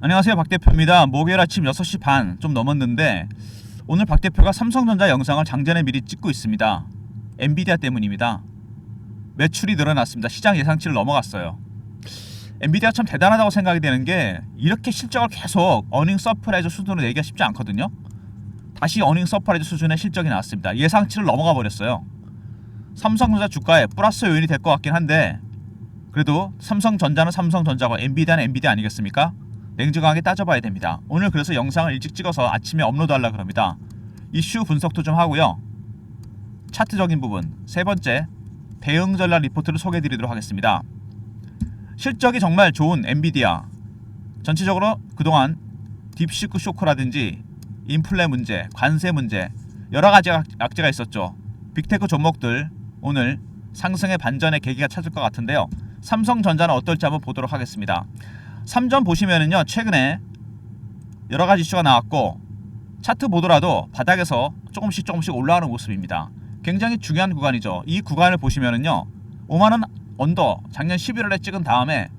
안녕하세요 박 대표입니다. 목요일 아침 6시 반 좀 넘었는데 오늘 박 대표가 삼성전자 영상을 장전에 미리 찍고 있습니다. 엔비디아 때문입니다. 매출이 늘어났습니다. 시장 예상치를 넘어갔어요. 엔비디아 참 대단하다고 생각이 되는 게 이렇게 실적을 계속 어닝 서프라이즈 수준으로 내기가 쉽지 않거든요. 다시 어닝 서프라이즈 수준의 실적이 나왔습니다. 예상치를 넘어가 버렸어요. 삼성전자 주가에 플러스 요인이 될 것 같긴 한데 그래도 삼성전자는 삼성전자고 엔비디아는 엔비디아 아니겠습니까? 냉정하게 따져봐야 됩니다. 오늘 그래서 영상을 일찍 찍어서 아침에 업로드하려 그럽니다. 이슈 분석도 좀 하고요. 차트적인 부분 세 번째 대응 전략 리포트를 소개해드리도록 하겠습니다. 실적이 정말 좋은 엔비디아 전체적으로 그동안 딥시크 쇼크라든지 인플레 문제, 관세 문제 여러 가지 악- 악재가 있었죠. 빅테크 종목들 오늘 상승의 반전의 계기가 찾을 것 같은데요. 삼성전자는 어떨지 한번 보도록 하겠습니다. 삼전 보시면은요 최근에 여러 가지 이슈가 나왔고 차트 보더라도 바닥에서 조금씩 조금씩 올라가는 모습입니다. 굉장히 중요한 구간이죠. 이 구간을 보시면은요 5만 원 언더 작년 11월에 찍은 다음에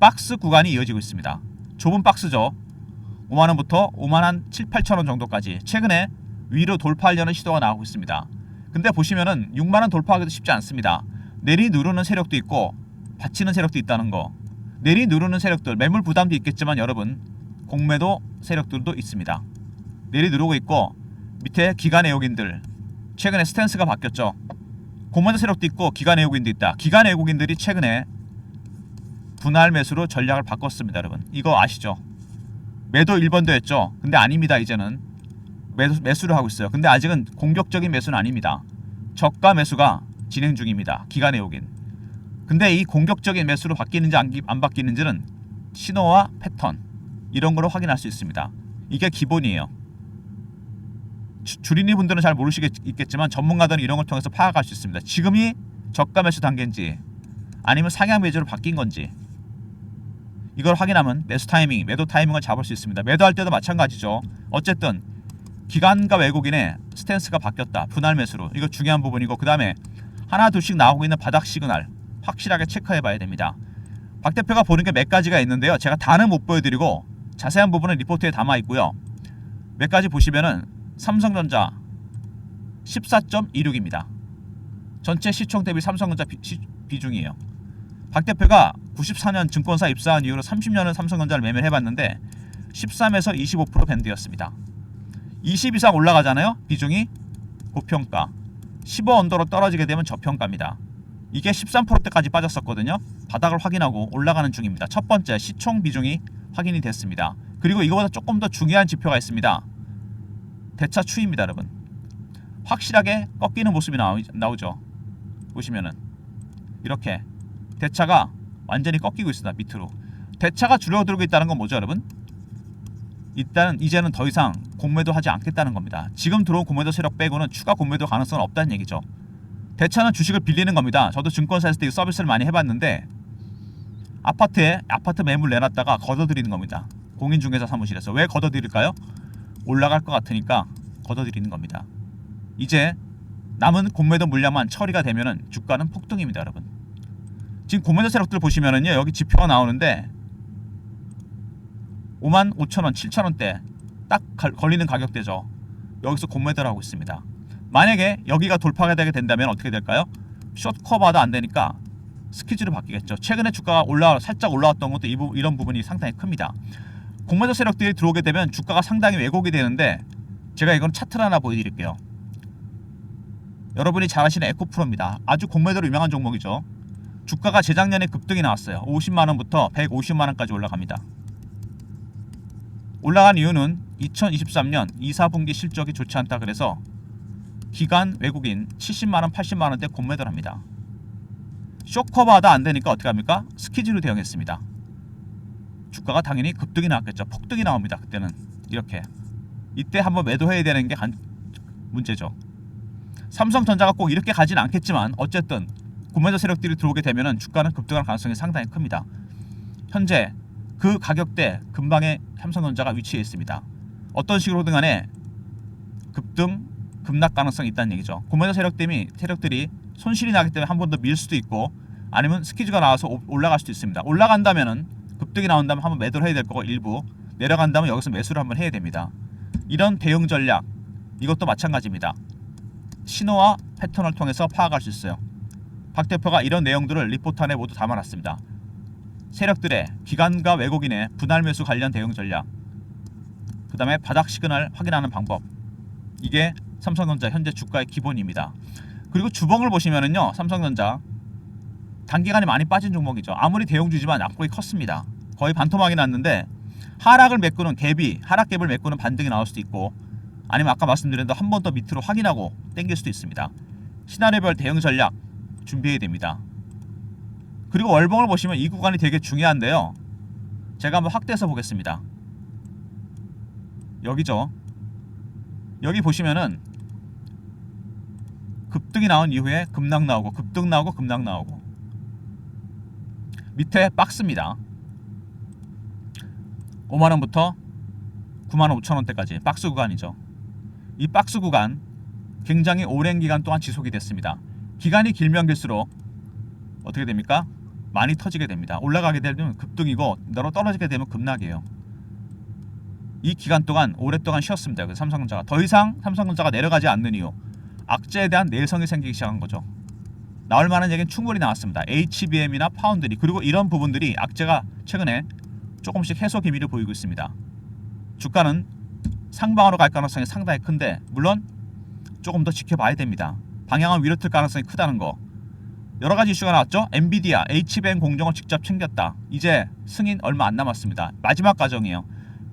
박스 구간이 이어지고 있습니다. 좁은 박스죠. 5만 원부터 5만 한 7, 8천 원 정도까지 최근에 위로 돌파하려는 시도가 나오고 있습니다. 근데 보시면은 6만 원 돌파하기도 쉽지 않습니다. 내리 누르는 세력도 있고 받치는 세력도 있다는 거. 내리 누르는 세력들 매물 부담도 있겠지만 여러분 공매도 세력들도 있습니다. 내리 누르고 있고 밑에 기관 외국인들 최근에 스탠스가 바뀌었죠. 공매도 세력도 있고 기관 외국인도 있다. 기관 외국인들이 최근에 분할 매수로 전략을 바꿨습니다, 여러분. 이거 아시죠? 매도 1번도 했죠. 근데 아닙니다, 이제는. 매수, 매수를 하고 있어요. 근데 아직은 공격적인 매수는 아닙니다. 저가 매수가 진행 중입니다. 기관 외국인. 근데 이 공격적인 매수로 바뀌는지 안, 기- 안 바뀌는지는 신호와 패턴 이런 거로 확인할 수 있습니다. 이게 기본이에요. 주- 주린이 분들은 잘 모르시겠지만 전문가들은 이런 걸 통해서 파악할 수 있습니다. 지금이 저가 매수 단계인지 아니면 상향 매수로 바뀐 건지 이걸 확인하면 매수 타이밍, 매도 타이밍을 잡을 수 있습니다. 매도할 때도 마찬가지죠. 어쨌든 기관과 외국인의 스탠스가 바뀌었다. 분할 매수로. 이거 중요한 부분이고 그 다음에 하나 둘씩 나오고 있는 바닥 시그널 확실하게 체크해 봐야 됩니다. 박 대표가 보는 게 몇 가지가 있는데요. 제가 다는 못 보여드리고 자세한 부분은 리포트에 담아 있고요. 몇 가지 보시면은 삼성전자 14.26입니다. 전체 시총 대비 삼성전자 비, 시- 비중이에요. 박 대표가 94년 증권사 입사한 이후로 30년을 삼성전자를 매매를 해봤는데 13에서 25% 밴드였습니다. 20 이상 올라가잖아요. 비중이 고평가. 15 언더로 떨어지게 되면 저평가입니다. 이게 13%대까지 빠졌었거든요. 바닥을 확인하고 올라가는 중입니다. 첫 번째 시총 비중이 확인이 됐습니다. 그리고 이거보다 조금 더 중요한 지표가 있습니다. 대차 추이입니다, 여러분. 확실하게 꺾이는 모습이 나오, 나오죠. 보시면은 이렇게 대차가 완전히 꺾이고 있습니다. 밑으로. 대차가 줄어들고 있다는 건 뭐죠, 여러분? 일단 이제는 더 이상 공매도 하지 않겠다는 겁니다. 지금 들어온 공매도 세력 빼고는 추가 공매도 가능성은 없다는 얘기죠. 대차는 주식을 빌리는 겁니다. 저도 증권사에서 이 서비스를 많이 해봤는데 아파트에 아파트 매물 내놨다가 걷어들이는 겁니다. 공인중개사 사무실에서 왜 걷어들일까요? 올라갈 것 같으니까 걷어들이는 겁니다. 이제 남은 공매도 물량만 처리가 되면은 주가는 폭등입니다, 여러분. 지금 공매도 세력들 보시면은요 여기 지표가 나오는데 5만 5천 원, 7천 원대 딱 갈- 걸리는 가격대죠. 여기서 공매도를 하고 있습니다. 만약에 여기가 돌파가 되게 된다면 어떻게 될까요? 숏 커버도 안 되니까 스키즈로 바뀌겠죠. 최근에 주가가 올라 살짝 올라왔던 것도 이 부, 이런 부분이 상당히 큽니다. 공매도 세력들이 들어오게 되면 주가가 상당히 왜곡이 되는데 제가 이건 차트를 하나 보여드릴게요. 여러분이 잘 아시는 에코프로입니다. 아주 공매도로 유명한 종목이죠. 주가가 재작년에 급등이 나왔어요. 50만 원부터 150만 원까지 올라갑니다. 올라간 이유는 2023년 2, 4분기 실적이 좋지 않다 그래서 기관 외국인 70만 원, 80만 원대 공매도를 합니다. 쇼커버하다 안 되니까 어떻게 합니까? 스키즈로 대응했습니다. 주가가 당연히 급등이 나왔겠죠. 폭등이 나옵니다. 그때는 이렇게 이때 한번 매도해야 되는 게 간- 문제죠. 삼성전자가 꼭 이렇게 가진 않겠지만 어쨌든 구매자 세력들이 들어오게 되면은 주가는 급등할 가능성이 상당히 큽니다. 현재 그 가격대 근방에 삼성전자가 위치해 있습니다. 어떤 식으로든 간에 급등, 급락 가능성이 있다는 얘기죠. 구매자 세력들이 세력들이 손실이 나기 때문에 한 번 더 밀 수도 있고 아니면 스키즈가 나와서 오- 올라갈 수도 있습니다. 올라간다면은 급등이 나온다면 한번 매도를 해야 될 거고 일부 내려간다면 여기서 매수를 한번 해야 됩니다. 이런 대응 전략 이것도 마찬가지입니다. 신호와 패턴을 통해서 파악할 수 있어요. 박 대표가 이런 내용들을 리포트 안에 모두 담아놨습니다. 세력들의 기관과 외국인의 분할 매수 관련 대응 전략, 그 다음에 바닥 시그널 확인하는 방법. 이게 삼성전자 현재 주가의 기본입니다. 그리고 주봉을 보시면은요, 삼성전자 단기간에 많이 빠진 종목이죠. 아무리 대형주지만 낙폭이 컸습니다. 거의 반토막이 났는데 하락을 메꾸는 갭이 하락 갭을 메꾸는 반등이 나올 수도 있고 아니면 아까 말씀드린 대로 한 번 더 밑으로 확인하고 땡길 수도 있습니다. 시나리오별 대응 전략 준비해야 됩니다. 그리고 월봉을 보시면 이 구간이 되게 중요한데요. 제가 한번 확대해서 보겠습니다. 여기죠. 여기 보시면은 급등이 나온 이후에 급락 나오고 급등 나오고 급락 나오고 밑에 박스입니다. 5만 원부터 9만 5천 원대까지 박스 구간이죠. 이 박스 구간 굉장히 오랜 기간 동안 지속이 됐습니다. 기간이 길면 길수록 어떻게 됩니까? 많이 터지게 됩니다. 올라가게 되면 급등이고 너로 떨어지게 되면 급락이에요. 이 기간 동안 오랫동안 쉬었습니다. 그래서 삼성전자가 더 이상 삼성전자가 내려가지 않는 이유 악재에 대한 내성이 생기기 시작한 거죠. 나올 만한 얘기는 충분히 나왔습니다. HBM이나 파운드리 그리고 이런 부분들이 악재가 최근에 조금씩 해소 기미를 보이고 있습니다. 주가는 상방으로 갈 가능성이 상당히 큰데 물론 조금 더 지켜봐야 됩니다. 방향을 위로 틀 가능성이 크다는 거. 여러 가지 이슈가 나왔죠. 엔비디아, HBM 공정을 직접 챙겼다. 이제 승인 얼마 안 남았습니다. 마지막 과정이에요.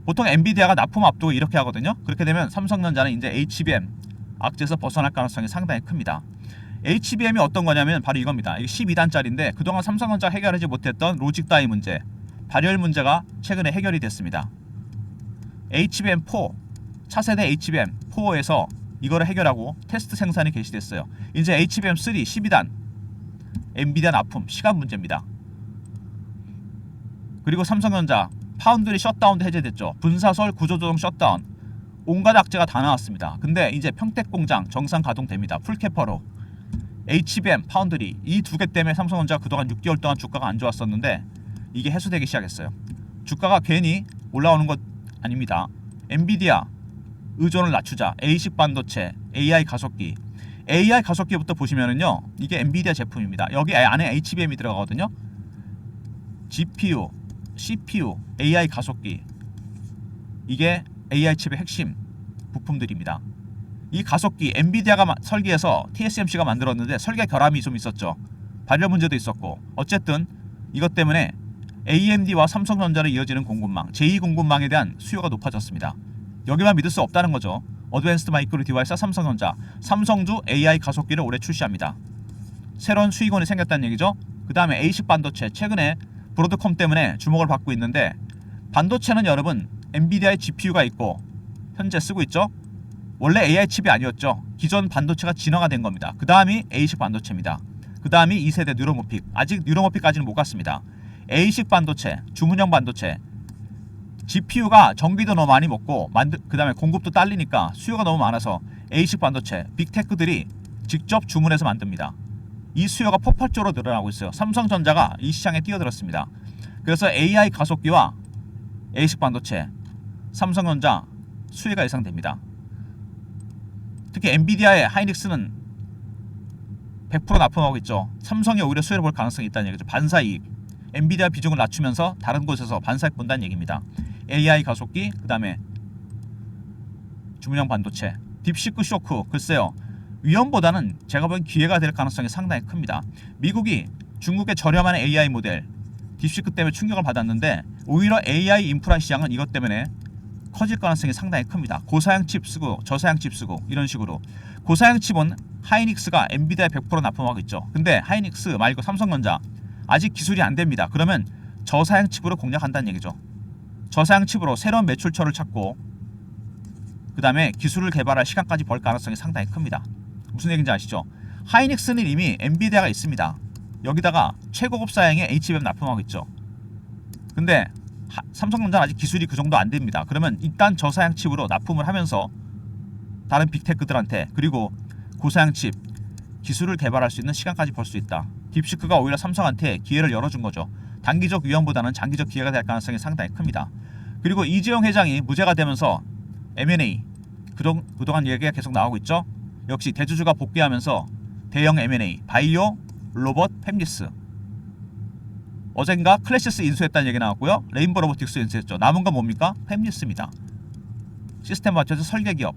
보통 엔비디아가 납품 앞두고 이렇게 하거든요. 그렇게 되면 삼성전자는 이제 HBM 악재에서 벗어날 가능성이 상당히 큽니다. HBM이 어떤 거냐면 바로 이겁니다. 이게 12단짜리인데 그동안 삼성전자 해결하지 못했던 로직 다이 문제, 발열 문제가 최근에 해결이 됐습니다. HBM4 차세대 HBM4에서 이거를 해결하고 테스트 생산이 개시됐어요. 이제 HBM3 12단 엔비디아 납품 시간 문제입니다. 그리고 삼성전자 파운드리 셧다운도 해제됐죠. 분사설 구조조정 셧다운 온갖 악재가 다 나왔습니다. 근데 이제 평택 공장 정상 가동됩니다. 풀캐퍼로 HBM 파운드리 이 두 개 때문에 삼성전자 그동안 6개월 동안 주가가 안 좋았었는데 이게 해소되기 시작했어요. 주가가 괜히 올라오는 것 아닙니다. 엔비디아 의존을 낮추자. A식 반도체, AI 가속기. AI 가속기부터 보시면은요. 이게 엔비디아 제품입니다. 여기 안에 HBM이 들어가거든요. GPU, CPU, AI 가속기. 이게 AI 칩의 핵심 부품들입니다. 이 가속기 엔비디아가 마- 설계해서 TSMC가 만들었는데 설계 결함이 좀 있었죠. 발열 문제도 있었고 어쨌든 이것 때문에 AMD와 삼성전자로 이어지는 공급망, 제2 공급망에 대한 수요가 높아졌습니다. 여기만 믿을 수 없다는 거죠. 어드밴스드 마이크로 디바이스 삼성전자, 삼성주 AI 가속기를 올해 출시합니다. 새로운 수익원이 생겼다는 얘기죠. 그 다음에 A식 반도체 최근에 브로드컴 때문에 주목을 받고 있는데 반도체는 여러분 엔비디아의 GPU가 있고 현재 쓰고 있죠. 원래 AI 칩이 아니었죠. 기존 반도체가 진화가 된 겁니다. 그 다음이 A식 반도체입니다. 그 다음이 2세대 뉴로모픽. 아직 뉴로모픽까지는 못 갔습니다. A식 반도체, 주문형 반도체. GPU가 전기도 너무 많이 먹고 그 다음에 공급도 딸리니까 수요가 너무 많아서 A식 반도체, 빅테크들이 직접 주문해서 만듭니다. 이 수요가 폭발적으로 늘어나고 있어요. 삼성전자가 이 시장에 뛰어들었습니다. 그래서 AI 가속기와 A식 반도체, 삼성전자 수혜가 예상됩니다. 특히 엔비디아의 하이닉스는 100% 납품하고 있죠. 삼성이 오히려 수혜를 볼 가능성이 있다는 얘기죠. 반사이익. 엔비디아 비중을 낮추면서 다른 곳에서 반사익 본다는 얘기입니다. AI 가속기, 그 다음에 주문형 반도체, 딥시크 쇼크, 글쎄요. 위험보다는 제가 보기엔 기회가 될 가능성이 상당히 큽니다. 미국이 중국의 저렴한 AI 모델 딥시크 때문에 충격을 받았는데 오히려 AI 인프라 시장은 이것 때문에 커질 가능성이 상당히 큽니다. 고사양 칩 쓰고 저사양 칩 쓰고 이런 식으로 고사양 칩은 하이닉스가 엔비디아에 100% 납품하고 있죠. 근데 하이닉스 말고 삼성전자 아직 기술이 안 됩니다. 그러면 저사양 칩으로 공략한다는 얘기죠. 저사양 칩으로 새로운 매출처를 찾고 그 다음에 기술을 개발할 시간까지 벌 가능성이 상당히 큽니다. 무슨 얘기인지 아시죠? 하이닉스는 이미 엔비디아가 있습니다. 여기다가 최고급 사양의 HBM 납품하고 있죠. 근데 하- 삼성전자는 아직 기술이 그 정도 안 됩니다. 그러면 일단 저사양 칩으로 납품을 하면서 다른 빅테크들한테 그리고 고사양 칩 기술을 개발할 수 있는 시간까지 벌 수 있다. 딥시크가 오히려 삼성한테 기회를 열어준 거죠. 단기적 위험보다는 장기적 기회가 될 가능성이 상당히 큽니다. 그리고 이재용 회장이 무죄가 되면서 M&A 그동, 그동안 얘기가 계속 나오고 있죠. 역시 대주주가 복귀하면서 대형 M&A 바이오, 로봇, 팹리스 어젠가 클래시스 인수했다는 얘기 나왔고요. 레인보 로보틱스 인수했죠. 남은 건 뭡니까? 팹리스입니다. 시스템 맞춰서 설계 기업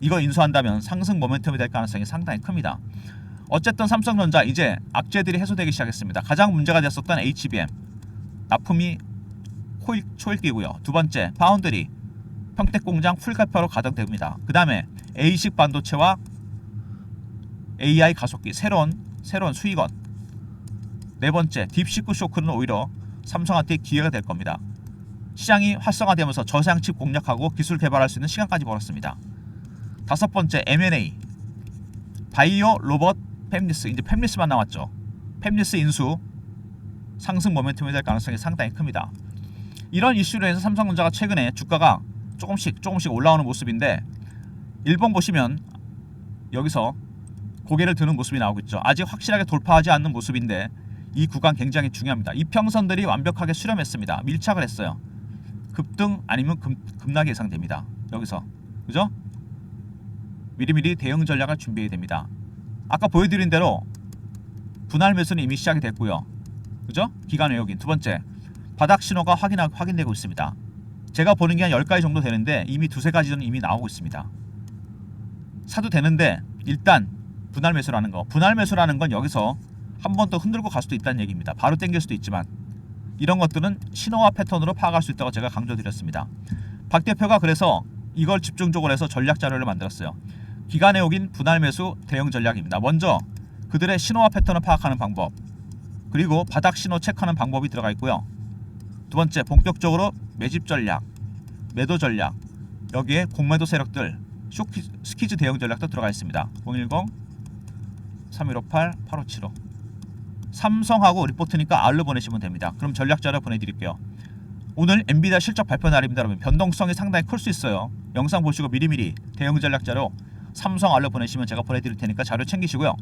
이거 인수한다면 상승 모멘텀이 될 가능성이 상당히 큽니다. 어쨌든 삼성전자 이제 악재들이 해소되기 시작했습니다. 가장 문제가 됐었던 HBM 납품이 코일, 초일기고요. 두 번째 파운드리 평택 공장 풀카파로 가동됩니다. 그 다음에 A식 반도체와 AI 가속기 새로운 새로운 수익원 네 번째 딥시크 쇼크는 오히려 삼성한테 기회가 될 겁니다. 시장이 활성화되면서 저장칩 공략하고 기술 개발할 수 있는 시간까지 벌었습니다. 다섯 번째 M&A 바이오 로봇 팹리스 이제 팹리스만 남았죠. 팹리스 인수 상승 모멘텀이 될 가능성이 상당히 큽니다. 이런 이슈로 해서 삼성전자가 최근에 주가가 조금씩 조금씩 올라오는 모습인데 일본 보시면 여기서 고개를 드는 모습이 나오고 있죠. 아직 확실하게 돌파하지 않는 모습인데 이 구간 굉장히 중요합니다. 이평선들이 완벽하게 수렴했습니다. 밀착을 했어요. 급등 아니면 급, 급락이 예상됩니다. 여기서 그죠? 미리미리 대응 전략을 준비해야 됩니다. 아까 보여드린 대로 분할 매수는 이미 시작이 됐고요. 그죠? 기간 외역인 두 번째 바닥 신호가 확인 확인되고 있습니다. 제가 보는 게 한 10가지 정도 되는데 이미 두세 가지는 이미 나오고 있습니다. 사도 되는데 일단 분할 매수라는 거. 분할 매수라는 건 여기서 한 번 더 흔들고 갈 수도 있다는 얘기입니다. 바로 땡길 수도 있지만 이런 것들은 신호와 패턴으로 파악할 수 있다고 제가 강조드렸습니다. 박 대표가 그래서 이걸 집중적으로 해서 전략 자료를 만들었어요. 기간에 오긴 분할 매수 대응 전략입니다. 먼저 그들의 신호와 패턴을 파악하는 방법 그리고 바닥 신호 체크하는 방법이 들어가 있고요. 두 번째 본격적으로 매집 전략, 매도 전략 여기에 공매도 세력들 쇼키, 스키즈 대응 전략도 들어가 있습니다. 010 3158 8575 삼성하고 리포트니까 R로 보내시면 됩니다. 그럼 전략 자료 보내드릴게요. 오늘 엔비디아 실적 발표 날입니다. 여러분 변동성이 상당히 클 수 있어요. 영상 보시고 미리미리 대응 전략 자료 삼성 R로 보내시면 제가 보내드릴 테니까 자료 챙기시고요.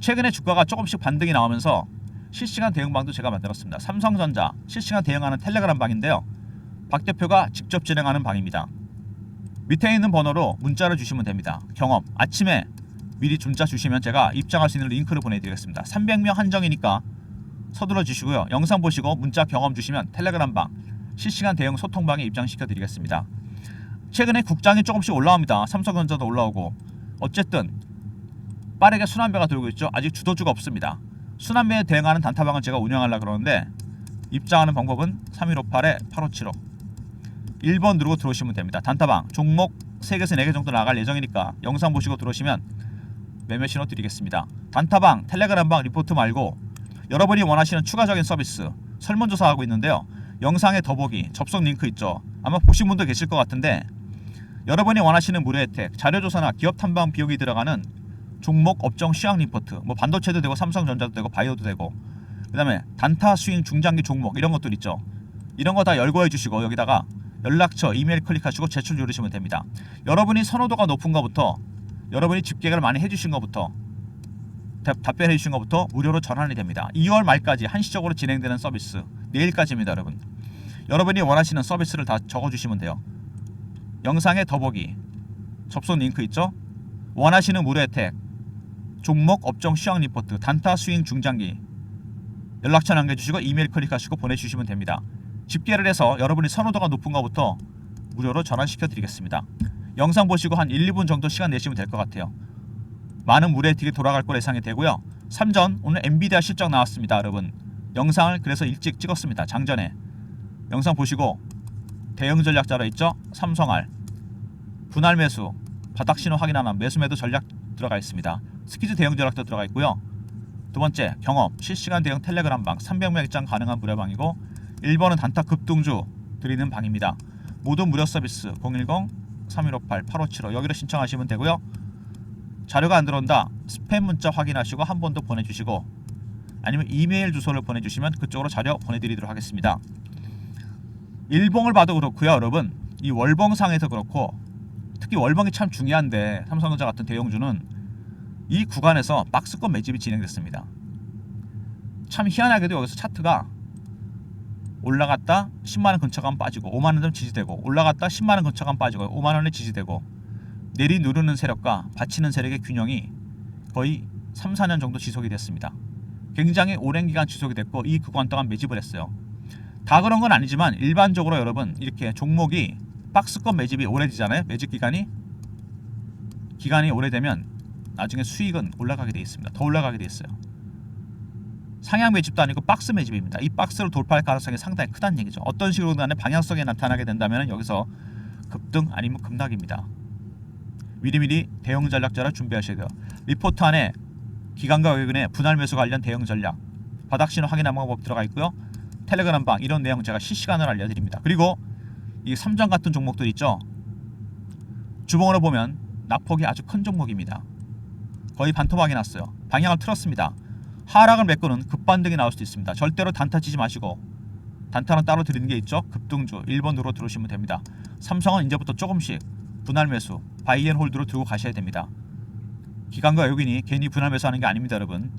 최근에 주가가 조금씩 반등이 나오면서 실시간 대응방도 제가 만들었습니다. 삼성전자 실시간 대응하는 텔레그램 방인데요. 박 대표가 직접 진행하는 방입니다. 밑에 있는 번호로 문자를 주시면 됩니다. 경험 아침에 미리 문자 주시면 제가 입장할 수 있는 링크를 보내드리겠습니다. 300명 한정이니까 서둘러 주시고요. 영상 보시고 문자 경험 주시면 텔레그램 방 실시간 대응 소통방에 입장시켜 드리겠습니다. 최근에 국장이 조금씩 올라옵니다. 삼성전자도 올라오고 어쨌든 빠르게 순환배가 돌고 있죠. 아직 주도주가 없습니다. 순환배에 대응하는 단타방을 제가 운영하려 그러는데 입장하는 방법은 3158에 8575 1번 누르고 들어오시면 됩니다. 단타방 종목 3개에서 4개 정도 나갈 예정이니까 영상 보시고 들어오시면 매매 신호 드리겠습니다. 단타방, 텔레그램방 리포트 말고 여러분이 원하시는 추가적인 서비스 설문조사하고 있는데요. 영상에 더보기 접속 링크 있죠. 아마 보신 분도 계실 것 같은데 여러분이 원하시는 무료 혜택 자료조사나 기업 탐방 비용이 들어가는 종목 업종 시황 리포트 뭐 반도체도 되고 삼성전자도 되고 바이오도 되고 그다음에 단타 스윙 중장기 종목 이런 것들 있죠. 이런 거 다 열거해 주시고 여기다가 연락처 이메일 클릭하시고 제출 누르시면 됩니다. 여러분이 선호도가 높은 것부터 여러분이 집계를 많이 해주신 것부터 답- 답변해 주신 것부터 무료로 전환이 됩니다. 2월 말까지 한시적으로 진행되는 서비스 내일까지입니다, 여러분. 여러분이 원하시는 서비스를 다 적어주시면 돼요. 영상에 더보기 접속 링크 있죠? 원하시는 무료 혜택 종목 업종 시황 리포트 단타 스윙 중장기 연락처 남겨주시고 이메일 클릭하시고 보내주시면 됩니다. 집계를 해서 여러분이 선호도가 높은 것부터 무료로 전환시켜 드리겠습니다. 영상 보시고 한 1, 2분 정도 시간 내시면 될 것 같아요. 많은 무료 혜택이 돌아갈 걸 예상이 되고요. 3전 오늘 엔비디아 실적 나왔습니다, 여러분. 영상을 그래서 일찍 찍었습니다. 장전에. 영상 보시고 대응 전략 자료 있죠? 삼성알 분할 매수 바닥 신호 확인하는 매수 매도 전략 들어가 있습니다. 스키즈 대응 전략도 들어가 있고요. 두 번째 경험 실시간 대응 텔레그램 방 300명 입장 가능한 무료방이고 1번은 단타 급등주 드리는 방입니다. 모든 무료 서비스 010 3158 8575 여기로 신청하시면 되고요. 자료가 안 들어온다 스팸 문자 확인하시고 한 번 더 보내주시고 아니면 이메일 주소를 보내주시면 그쪽으로 자료 보내드리도록 하겠습니다. 일봉을 봐도 그렇고요, 여러분. 이 월봉상에서 그렇고 특히 월봉이 참 중요한데 삼성전자 같은 대형주는 이 구간에서 박스권 매집이 진행됐습니다. 참 희한하게도 여기서 차트가 올라갔다 10만 원 근처 가면 빠지고 5만 원 좀 지지되고 올라갔다 10만 원 근처 가면 빠지고 5만 원에 지지되고 내리 누르는 세력과 받치는 세력의 균형이 거의 3, 4년 정도 지속이 됐습니다. 굉장히 오랜 기간 지속이 됐고 이 구간 동안 매집을 했어요. 다 그런 건 아니지만 일반적으로 여러분 이렇게 종목이 박스권 매집이 오래되잖아요. 매집 기간이 기간이 오래되면 나중에 수익은 올라가게 돼 있습니다. 더 올라가게 돼 있어요. 상향 매집도 아니고 박스 매집입니다. 이 박스를 돌파할 가능성이 상당히 크다는 얘기죠. 어떤 식으로든 간에 방향성이 나타나게 된다면 여기서 급등 아니면 급락입니다. 미리미리 대응 전략자를 준비하셔야 돼요. 리포트 안에 기관과 외근의 분할 매수 관련 대응 전략, 바닥 신호 확인하는 방법 들어가 있고요. 텔레그램 방 이런 내용 제가 실시간으로 알려드립니다. 그리고 이 삼정 같은 종목들 있죠. 주봉으로 보면 낙폭이 아주 큰 종목입니다. 거의 반토막이 났어요. 방향을 틀었습니다. 하락을 메꾸는 급반등이 나올 수도 있습니다. 절대로 단타 치지 마시고 단타는 따로 드리는 게 있죠. 급등주 1번으로 들어오시면 됩니다. 삼성은 이제부터 조금씩 분할 매수, 바이앤 홀드로 들고 가셔야 됩니다. 기관과 외국인이 괜히 분할 매수하는 게 아닙니다, 여러분.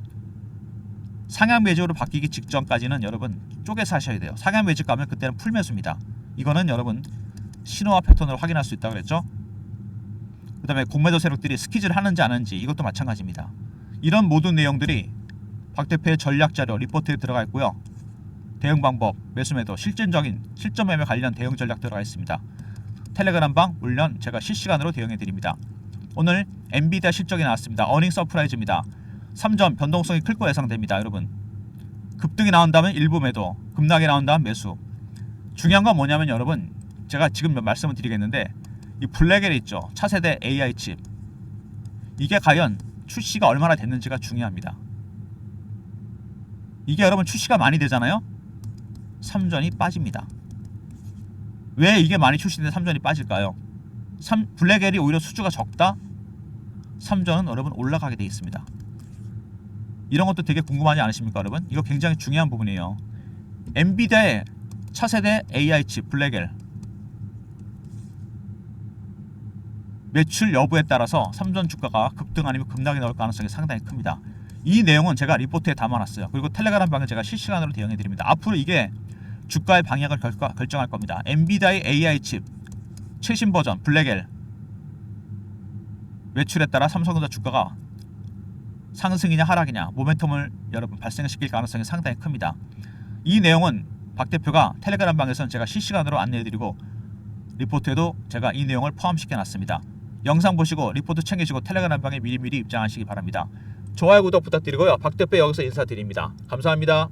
상향 매집으로 바뀌기 직전까지는 여러분 쪼개서 하셔야 돼요. 상향 매집 가면 그때는 풀 매수입니다. 이거는 여러분 신호와 패턴을 확인할 수 있다고 그랬죠. 그다음에 공매도 세력들이 스키즈를 하는지 안 하는지 이것도 마찬가지입니다. 이런 모든 내용들이 박 대표의 전략 자료 리포트에 들어가 있고요. 대응 방법, 매수 매도, 실전적인 실전 매매 관련 대응 전략 들어가 있습니다. 텔레그램 방 물론 제가 실시간으로 대응해 드립니다. 오늘 엔비디아 실적이 나왔습니다. 어닝 서프라이즈입니다. 3점 변동성이 클 거 예상됩니다, 여러분. 급등이 나온다면 일부 매도, 급락이 나온다면 매수. 중요한 건 뭐냐면 여러분, 제가 지금 말씀을 드리겠는데 이 블랙엘 있죠. 차세대 AI 칩. 이게 과연 출시가 얼마나 됐는지가 중요합니다. 이게 여러분 출시가 많이 되잖아요. 삼전이 빠집니다. 왜 이게 많이 출시되는데 삼전이 빠질까요? 삼, 블랙엘이 오히려 수주가 적다? 삼전은 여러분 올라가게 돼 있습니다. 이런 것도 되게 궁금하지 않으십니까, 여러분? 이거 굉장히 중요한 부분이에요. 엔비디아의 차세대 AI 칩 블랙엘 매출 여부에 따라서 삼전 주가가 급등 아니면 급락이 나올 가능성이 상당히 큽니다. 이 내용은 제가 리포트에 담아놨어요. 그리고 텔레그램 방에 제가 실시간으로 대응해 드립니다. 앞으로 이게 주가의 방향을 결과, 결정할 겁니다. 엔비디아의 AI 칩 최신 버전 블랙엘 매출에 따라 삼성전자 주가가 상승이냐 하락이냐 모멘텀을 여러분 발생시킬 가능성이 상당히 큽니다. 이 내용은 박 대표가 텔레그램 방에서는 제가 실시간으로 안내해드리고 리포트에도 제가 이 내용을 포함시켜 놨습니다. 영상 보시고 리포트 챙기시고 텔레그램 방에 미리미리 입장하시기 바랍니다. 좋아요 구독 부탁드리고요. 박 대표 여기서 인사드립니다. 감사합니다.